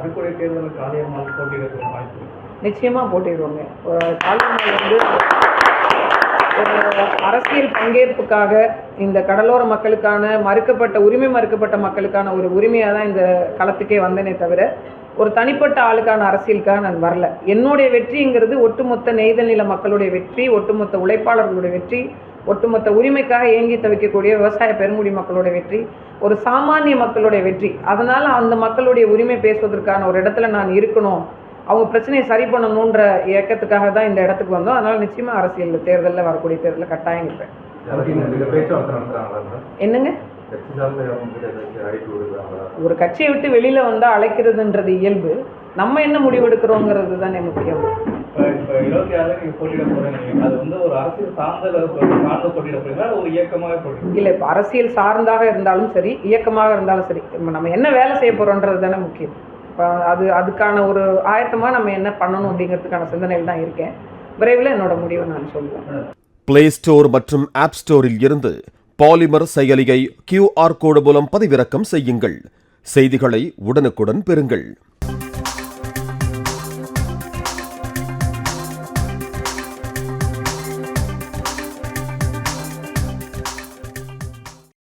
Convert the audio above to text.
வரக்கூடிய தேர்தலில் காளியம்மாள் போட்டியிட வாய்ப்பு நிச்சயமா போட்டிடுவாங்க காளியம்மாள் வந்து அரசியல் பங்கேற்புக்காக இந்த கடலோர மக்களுக்கான மறுக்கப்பட்ட உரிமை மறுக்கப்பட்ட மக்களுக்கான ஒரு உரிமையாக தான் இந்த களத்துக்கே வந்தேனே தவிர ஒரு தனிப்பட்ட ஆளுக்கான அரசியலுக்காக நான் வரல. என்னுடைய வெற்றிங்கிறது ஒட்டுமொத்த நெய்தல் நில மக்களுடைய வெற்றி ஒட்டுமொத்த உழைப்பாளர்களுடைய வெற்றி ஒட்டுமொத்த உரிமைக்காக ஏங்கி தவிக்கக்கூடிய விவசாய பெருங்குடி மக்களுடைய வெற்றி ஒரு சாமானிய மக்களுடைய வெற்றி. அதனால அந்த மக்களுடைய உரிமை பேசுவதற்கான ஒரு இடத்துல நான் இருக்கணும். அவங்க பிரச்சனையை சரி பண்ணணுன்ற இயக்கத்துக்காக தான் இந்த இடத்துக்கு வந்தோம். அதனால நிச்சயமா அரசியல் தேர்தலில் வரக்கூடிய தேர்தலில் கட்டாயம் இருப்பேன். என்னங்க? ஒரு கட்சியை விட்டு வெளியில வந்தா அழைக்கிறதுன்றது இயல்பு. நம்ம என்ன முடிவெடுக்கிறோங்கிறது தானே முக்கியம். இப்போ இருபத்தி ஆறுல போட்டியிட அது வந்து ஒரு அரசியல் சார்ந்த சார்ந்த போட்டியிட போறீங்களா? இல்ல ஒரு இப்போ அரசியல் சார்ந்தாக இருந்தாலும் சரி இயக்கமாக இருந்தாலும் சரி நம்ம என்ன வேலை செய்ய போறோன்றது தானே முக்கியம். இப்போ அது அதுக்கான ஒரு ஆயத்தமா நம்ம என்ன பண்ணணும் அப்படிங்கிறதுக்கான சிந்தனையில் தான் இருக்கேன். விரைவில் என்னோட முடிவை நான் சொல்லுவேன் பிளே ஸ்டோர் மற்றும் ஆப் ஸ்டோரில் இருந்து பாலிமர் செயலியை கியூஆர் கோடு மூலம் பதிவிறக்கம் செய்யுங்கள். செய்திகளை உடனுக்குடன் பெறுங்கள்.